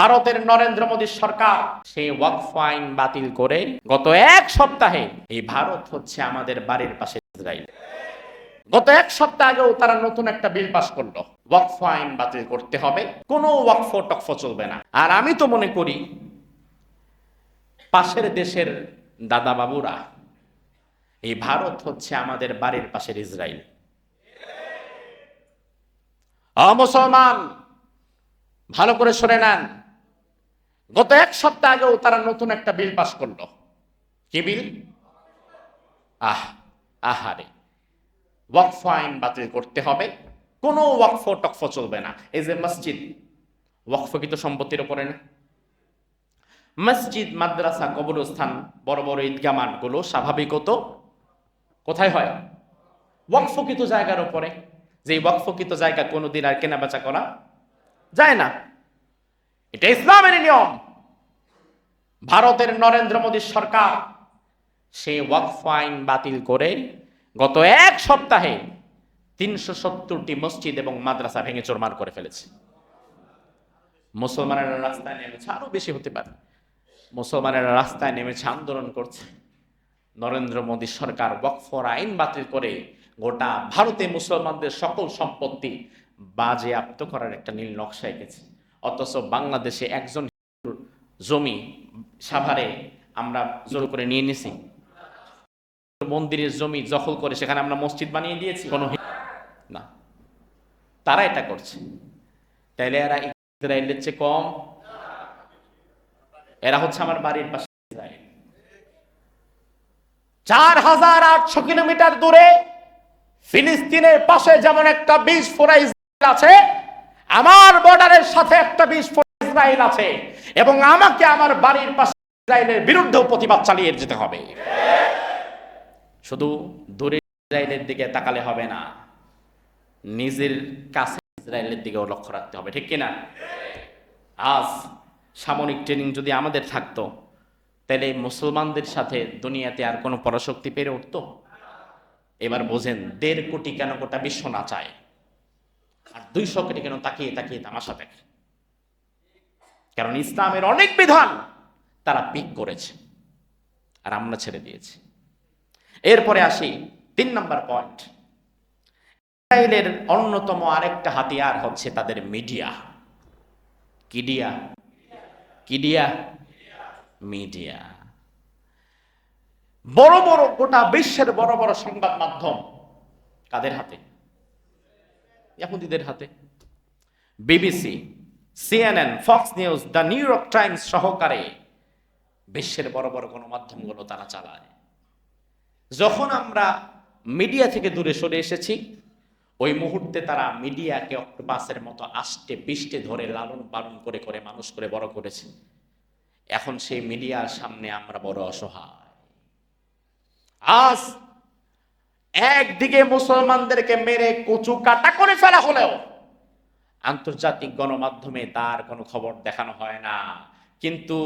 ভারতের নরেন্দ্র মোদী সরকার। সেই ওয়াকফ আইন বাতিল করে গত এক সপ্তাহে এই ভারত হচ্ছে আমাদের বাড়ির পাশে ইসরায়েল। গত এক সপ্তাহ আগেও তারা নতুন একটা বিল পাস করল। ওয়াকফ আইন বাতিল করতে হবে, কোনো ওয়াকফ টকফ চলবে না। আর আমি তো মনে করি, পাশের দেশের দাদা বাবুরা এই ভারত হচ্ছে আমাদের বাড়ির পাশের ইসরায়েল। মুসলমান, ভালো করে শুনে নেন। গত এক সপ্তাহ আগেও তারা নতুন একটা বিল পাস করল। কি বিল? আহ, আহারে। ওয়াকফ আইন বাতিল করতে হবে। কোনো ওয়াকফ টকফ চলবে না। এই যে মসজিদ ওয়াকফকৃত সম্পত্তির উপরে না? মসজিদ, মাদ্রাসা, কবরস্থান, বড় বড় ঈদগা মাঠগুলো স্বাভাবিকত কোথায় হয়? ওয়াকফকৃত জায়গার উপরে যে ওয়াকফকৃত জায়গা কোনোদিন আর কেনা বেচা করা যায় না। এটা ইসলামের নিয়ম। ভারতের নরেন্দ্র মোদী সরকার সেই ওয়াকফ আইন বাতিল করে গত এক সপ্তাহে তিনশো সত্তরটি মসজিদ এবং মাদ্রাসা ভেঙে চোরমার করে ফেলেছে। মুসলমানেরা রাস্তায় নেমেছে, আরও বেশি হতে পারে। মুসলমানেরা রাস্তায় নেমেছে, আন্দোলন করছে। নরেন্দ্র মোদী সরকার ওয়াকফর আইন বাতিল করে গোটা ভারতে মুসলমানদের সকল সম্পত্তি বাজেয়াপ্ত করার একটা নীল নকশা এঁকেছে। অথচ বাংলাদেশে একজন জমি সাভারে আমরা জোর করে নিয়ে নিছি। মন্দিরের জমি দখল করে সেখানে আমরা মসজিদ বানিয়ে দিয়েছি। কোনো না। তারা এটা করছে। তাইলে এরা ইসরায়েলের চেয়ে কম। এরা হচ্ছে আমার বাড়ির পাশে চার হাজার আটশো কিলোমিটার দূরে ফিলিস্তিনের পাশে যেমন একটা বিষ ফোরা আছে আমার বর্ডারের সাথে একটা বিষ ফোরা ইসরায়েল আছে এবং আমাকে আমার বাড়ির পাশে ইসরায়েলের বিরুদ্ধেও প্রতিবাদ চালিয়ে যেতে হবে। শুধু দূরে ইসরায়েলের দিকে তাকালে হবে না, নিজের কাছে ইসরায়েলের দিকেও লক্ষ্য রাখতে হবে, ঠিক কিনা? আজ সামরিক ট্রেনিং যদি আমাদের থাকতো, তাহলে মুসলমানদের সাথে দুনিয়াতে আর কোনো পরাশক্তি পেরে উঠতো? এবার বোঝেন, দেড় কোটি কেন গোটা বিশ্ব না চায়? আর দুইশো কোটি কেন তাকিয়ে তাকিয়ে তামাশা দেখে। কারণ ইসলামের অনেক বিধান তারা পিক করেছে আর আমরা ছেড়ে দিয়েছি। এরপরে আসি তিন নম্বর পয়েন্ট। ইসরায়েলের অন্যতম আরেকটা হাতিয়ার হচ্ছে তাদের মিডিয়া। কিডিয়া কিডিয়া মিডিয়া। বড় বড় গোটা বিশ্বের বড় বড় সংবাদ মাধ্যম কাদের হাতে? ইহুদিদের হাতে। BBC, CNN, Fox News, the New York Times সহকারে বিশ্বের বড় বড় গণমাধ্যমগুলো তারা চালায়। যখন আমরা মিডিয়া থেকে দূরে সরে এসেছি, ওই মুহূর্তে তারা মিডিয়াকে অক্টোপাসের মতো আষ্টে পিষ্টে ধরে লালন পালন করে করে মানুষ করে বড় করেছে। এখন সেই মিডিয়ার সামনে আমরা বড় অসহায়। আজ একদিকে মুসলমানদেরকে মেরে কচু কাটা করে ফেলা হলেও আন্তর্জাতিক গণমাধ্যমে তার কোনো খবর দেখানো হয় না। কিন্তু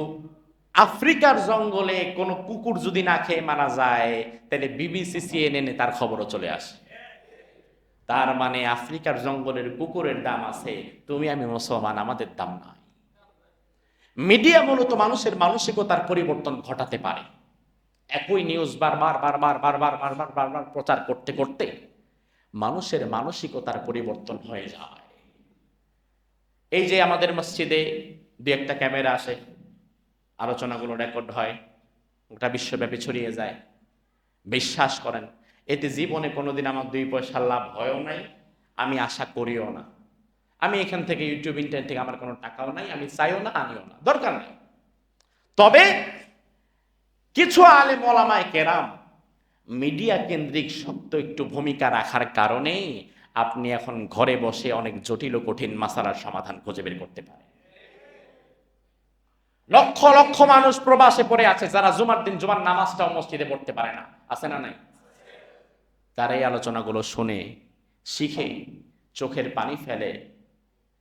আফ্রিকার জঙ্গলে কোনো কুকুর যদি না খেয়ে মারা যায়, তাহলে বিবিসি, সিএনএন তার খবরও চলে আসে। তার মানে আফ্রিকার জঙ্গলের কুকুরের দাম আছে, তুমি আমি মুসলমান, আমাদের দাম নাই। মিডিয়া মূলত মানুষের মানসিকতার পরিবর্তন ঘটাতে পারে। একই নিউজ বারবার বারবার বারবার বারবার বারবার প্রচার করতে করতে মানুষের মানসিকতার পরিবর্তন হয়ে যায়। এই যে আমাদের মসজিদে দু একটা ক্যামেরা আসে আলোচনাগুলো রেকর্ড হয় ওটা বিশ্বব্যাপী ছড়িয়ে যায়। বিশ্বাস করেন, এতে জীবনে কোনোদিন আমার দুই পয়সা লাভ হয়ও নাই, আমি আশা করিও না। আমি এখান থেকে ইউটিউব ইন্টারনেট থেকে আমার কোনো টাকাও নাই, আমি চাইও না, আনিও না, দরকার নেই। তবে কিছু আলে মলামায় কেরাম, মিডিয়া কেন্দ্রিক শক্ত একটু ভূমিকা রাখার কারণে আপনি এখন ঘরে বসে অনেক জটিল ও কঠিন মাসালার সমাধান খুঁজে বের করতে পারেন। লক্ষ লক্ষ মানুষ প্রবাসে পড়ে আছে যারা জুমার দিন জুমার নামাজটাও মসজিদে পড়তে পারে না। আছে না নাই? তারা এই আলোচনাগুলো শুনে, শিখে, চোখের পানি ফেলে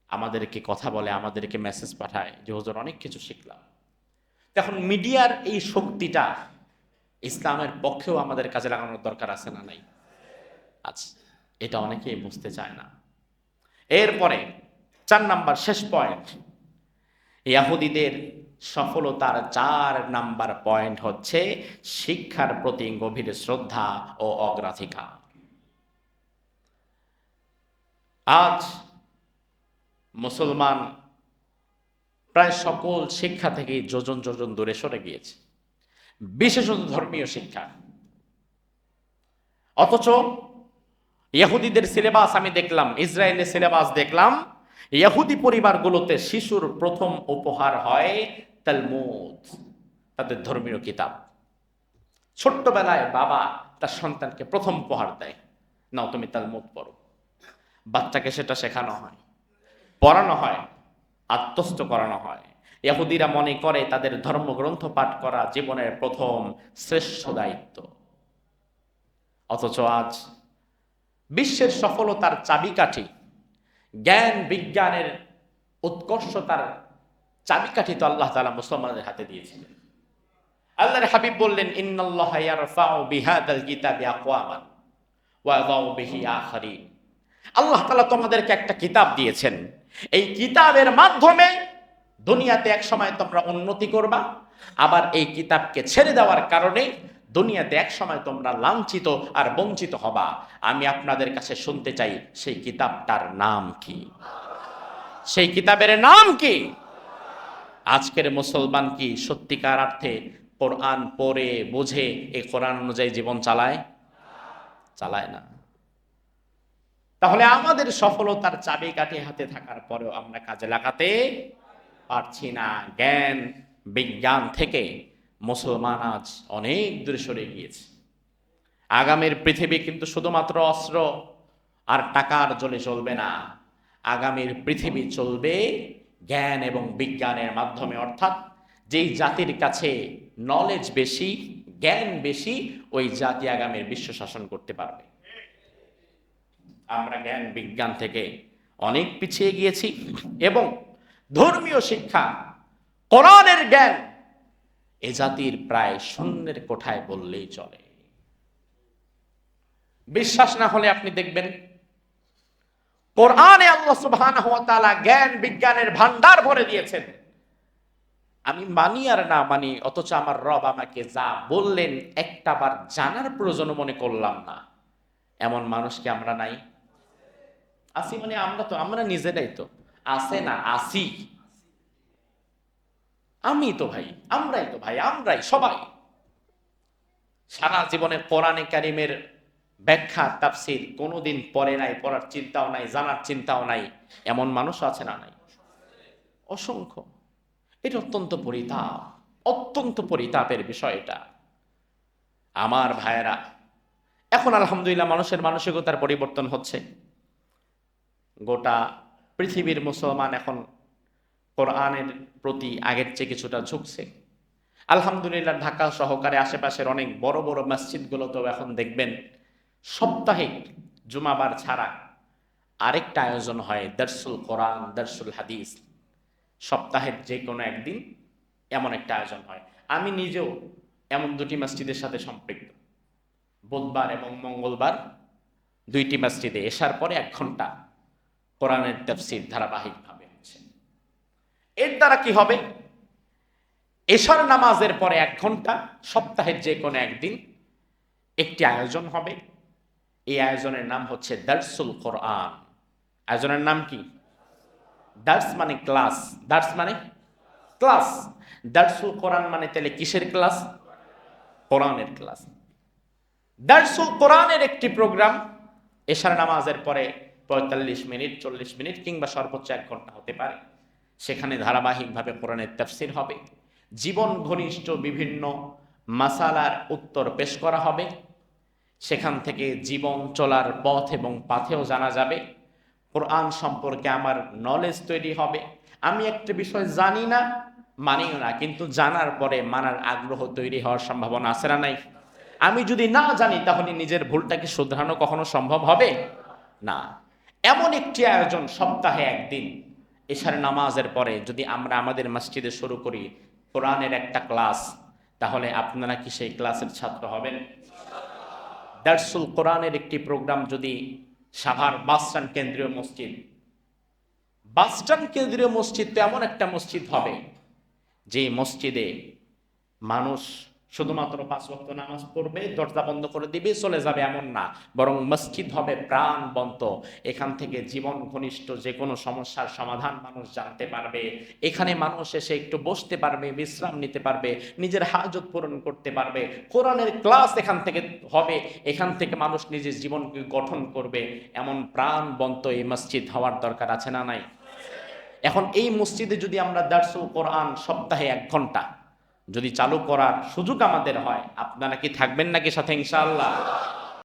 আমাদেরকে কথা বলে, আমাদেরকে মেসেজ পাঠায় যে, হুজুর, অনেক কিছু শিখলাম। এখন মিডিয়ার এই শক্তিটা ইসলামের পক্ষেও আমাদের কাজে লাগানোর দরকার আছে না নাই? আচ্ছা এটা অনেকেই বুঝতে চায় না। এরপরে চার নাম্বার, শেষ পয়েন্ট। ইয়াহুদিদের সফলতার চার নাম্বার পয়েন্ট হচ্ছে শিক্ষার প্রতি গভীর শ্রদ্ধা ও অগ্রাধিকার। আজ মুসলমান প্রায় সকল শিক্ষা থেকে যোজন যোজন দূরে সরে গিয়েছে। বিশেষত ধর্মীয় শিক্ষা। অথচ ইহুদিদের সিলেবাস আমি দেখলাম, ইসরায়েলের সিলেবাস দেখলাম, ইহুদি পরিবারগুলোতে শিশুর প্রথম উপহার হয় তালমুদ, তাদের ধর্মীয় কিতাব। ছোট্টবেলায় বাবা তার সন্তানকে প্রথম উপহার দেয়, নাও তুমি তালমুদ পড়ো। বাচ্চাকে সেটা শেখানো হয়, পড়ানো হয়। আত্মস্থ করানো হয়। ইহুদিরা মনে করে তাদের ধর্মগ্রন্থ পাঠ করা জীবনের প্রথম শ্রেষ্ঠ দায়িত্ব। অথচ আজ বিশ্বের সফলতার চাবিকাঠি, জ্ঞান, বিজ্ঞানের উৎকর্ষতার চাবিকাঠি তো আল্লাহ তালা মুসলমানদের হাতে দিয়েছিলেন। আল্লাহর হাবিব বললেন, ইন্নাল্লাহ আল্লাহ তাআলা তোমাদেরকে একটা কিতাব দিয়েছেন এই কিতাবের মাধ্যমে দুনিয়াতে এক সময় তোমরা উন্নতি করবা, আবার এই কিতাবকে ছেড়ে দেওয়ার কারণে দুনিয়াতে এক সময় তোমরা লাঞ্ছিত আর বঞ্চিত হবা। আমি আপনাদের কাছে শুনতে চাই, সেই কিতাবটার নাম কি? সেই কিতাবের নাম কি? আজকের মুসলমান কি সত্যিকার অর্থে কোরআন পড়ে, বোঝে, এই কোরআন অনুযায়ী জীবন চালায়? চালায় না। তাহলে আমাদের সফলতার চাবিকাঠি হাতে থাকার পরেও আমরা কাজে লাগাতে পারছি না। জ্ঞান, বিজ্ঞান থেকে মুসলমান আজ অনেক দূরে সরে গিয়েছে। আগামীর পৃথিবী কিন্তু শুধুমাত্র অস্ত্র আর টাকার জলে চলবে না। আগামীর পৃথিবী চলবে জ্ঞান এবং বিজ্ঞানের মাধ্যমে। অর্থাৎ যেই জাতির কাছে নলেজ বেশি, জ্ঞান বেশি, ওই জাতি আগামীর বিশ্ব শাসন করতে পারবে। আমরা জ্ঞান, বিজ্ঞান থেকে অনেক পিছিয়ে গিয়েছি এবং ধর্মীয় শিক্ষা, কোরআনের জ্ঞান এ জাতির প্রায় শূন্যের কোঠায় বললেই চলে। বিশ্বাস না হলে আপনি দেখবেন, কোরআনে আল্লাহ তাআলা জ্ঞান, বিজ্ঞানের ভান্ডার ভরে দিয়েছেন। আমি মানি আর না মানি, অথচ আমার রব আমাকে যা বললেন একটা বার জানার প্রয়োজন মনে করলাম না। এমন মানুষকে আমরা নাই? আসি মানে আমরা তো, আমরা নিজেরাই তো। আসে না আসি? আমি তো ভাই, আমরাই তো ভাই, আমরাই সবাই। সারা জীবনে কোরআনে কারিমের ব্যাখ্যা, তাফসির কোনোদিন পড়ে নাই, পড়ার চিন্তাও নাই, জানার চিন্তাও নাই। এমন মানুষ আছে না নাই? অসংখ্য। এটা অত্যন্ত পরিতাপ, অত্যন্ত পরিতাপের বিষয় এটা। আমার ভাইয়েরা, এখন আলহামদুলিল্লাহ মানুষের মানসিকতার পরিবর্তন হচ্ছে। গোটা পৃথিবীর মুসলমান এখন কোরআনের প্রতি আগের চেয়ে কিছুটা ঝুঁকছে। আলহামদুলিল্লাহ, ঢাকা সহকারে আশেপাশের অনেক বড় বড় মসজিদগুলোতেও এখন দেখবেন সাপ্তাহিক জুমাবার ছাড়া আরেকটা আয়োজন হয় দর্সুল কোরআন, দর্সুল হাদিস। সপ্তাহের যে কোনো একদিন এমন একটা আয়োজন হয়। আমি নিজেও এমন দুটি মসজিদের সাথে সম্পৃক্ত। বুধবার এবং মঙ্গলবার দুইটি মসজিদে এসার পরে এক ঘণ্টা কোরআনের তফসির ধারাবাহিকভাবে হচ্ছে। এর দ্বারা কি হবে? এশার নামাজের পরে এক ঘণ্টা, সপ্তাহের যে কোনো একদিন একটি আয়োজন হবে। এই আয়োজনের নাম হচ্ছে দার্সুল কোরআন। আয়োজনের নাম কি? দার্স মানে ক্লাস। দার্স মানে ক্লাস। দার্সুল কোরআন মানে তাহলে কিসের ক্লাস? কোরআনের ক্লাস। দার্সুল কোরআনের একটি প্রোগ্রাম এশার নামাজের পরে পঁয়তাল্লিশ মিনিট, চল্লিশ মিনিট কিংবা সর্বোচ্চ এক ঘণ্টা হতে পারে। সেখানে ধারাবাহিকভাবে কোরআনের তাফসির হবে। জীবন ঘনিষ্ঠ বিভিন্ন মাসালার উত্তর পেশ করা হবে। সেখান থেকে জীবন চলার পথ এবং পাথেও জানা যাবে। কোরআন সম্পর্কে আমার নলেজ তৈরি হবে। আমি একটা বিষয় জানি না, মানিও না, কিন্তু জানার পরে মানার আগ্রহ তৈরি হওয়ার সম্ভাবনা আছে না নাই? আমি যদি না জানি, তাহলে নিজের ভুলটাকে শুধরানো কখনো সম্ভব হবে? না। এমন একটি আয়োজন সপ্তাহে একদিন, এশার নামাজের পরে যদি আমরা আমাদের মসজিদে শুরু করি, কোরআনের একটা ক্লাস, তাহলে আপনারা কি সেই ক্লাসের ছাত্র হবেন? দার্সুল কোরআনের একটি প্রোগ্রাম যদি সাভার বাসস্ট্যান্ড কেন্দ্রীয় মসজিদ বাসস্ট্যান্ড কেন্দ্রীয় মসজিদ তো এমন একটা মসজিদ হবে, যে মসজিদে মানুষ শুধুমাত্র পাঁচ ওয়াক্ত নামাজ পড়বে, দরজা বন্ধ করে দিবে, চলে যাবে এমন না। বরং মসজিদ হবে প্রাণবন্ত। এখান থেকে জীবন ঘনিষ্ঠ যে কোনো সমস্যার সমাধান মানুষ জানতে পারবে। এখানে মানুষ এসে একটু বসতে পারবে, বিশ্রাম নিতে পারবে, নিজের হাজত পূরণ করতে পারবে। কোরআনের ক্লাস এখান থেকে হবে, এখান থেকে মানুষ নিজের জীবনকে গঠন করবে। এমন প্রাণবন্ত এই মসজিদ হওয়ার দরকার আছে না নাই? এখন এই মসজিদে যদি আমরা দার্সুল কোরআন সপ্তাহে এক ঘণ্টা যদি চালু করার সুযোগ আমাদের হয় আপনারা কি থাকবেন নাকি সাথে ইনশাআল্লাহ?